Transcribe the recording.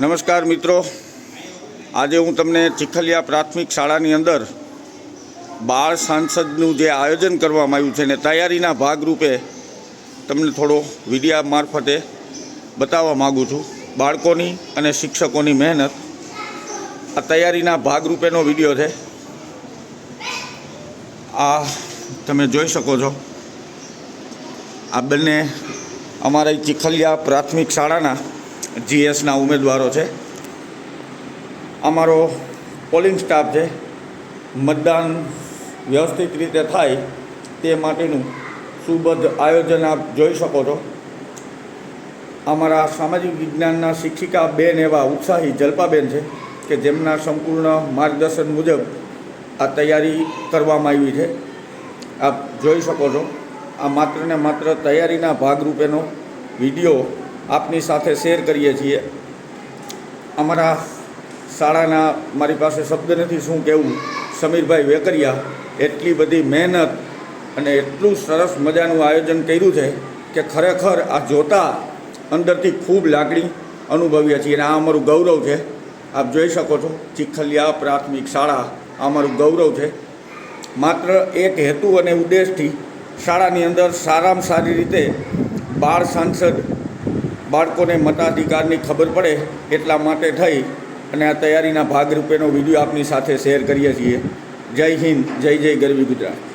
નમસ્કાર મિત્રો. આજે હું તમને ચીખલિયા પ્રાથમિક શાળાની અંદર બાળ સાંસદનું જે આયોજન કરવામાં આવ્યું છે ને તૈયારીના ભાગરૂપે તમને થોડો વિડીયા મારફતે બતાવવા માગું છું. બાળકોની અને શિક્ષકોની મહેનત. આ તૈયારીના ભાગરૂપેનો વીડિયો છે. આ તમે જોઈ શકો છો. આ બંને અમારા ચીખલિયા પ્રાથમિક શાળાના જીએસના ઉમેદવારો છે. અમારો પોલિંગ સ્ટાફ છે. મતદાન વ્યવસ્થિત રીતે થાય તે માટેનું સુબદ્ધ આયોજન આપ જોઈ શકો છો. અમારા સામાજિક વિજ્ઞાનના શિક્ષિકા બેન એવા ઉત્સાહી જલ્પાબેન છે કે જેમના સંપૂર્ણ માર્ગદર્શન મુજબ આ તૈયારી કરવામાં આવી છે. આપ જોઈ શકો છો. આ માત્ર ને માત્ર તૈયારીના ભાગરૂપેનો વીડિયો આપની સાથે શેર કરીએ છીએ. અમારા શાળાના, મારી પાસે શબ્દ નથી, શું કહેવું સમીરભાઈ વેકરિયા, એટલી બધી મહેનત અને એટલું સરસ મજાનું આયોજન કર્યું છે કે ખરેખર આ જોતા અંદરથી ખૂબ લાગણી અનુભવીએ છીએ અને આ અમારું ગૌરવ છે. આપ જોઈ શકો છો, ચીખલિયા પ્રાથમિક શાળા આ અમારું ગૌરવ છે. માત્ર એક હેતુ અને ઉદ્દેશથી શાળાની અંદર સારામાં સારી રીતે બાળ સાંસદ બાળકોને મતાધિકારની ખબર પડે એટલા માટે થઈ અને આ તૈયારીના ભાગરૂપેનો વીડિયો આપની સાથે શેર કરીએ છીએ. જય હિન્દ, જય જય ગરવી ગુજરાત.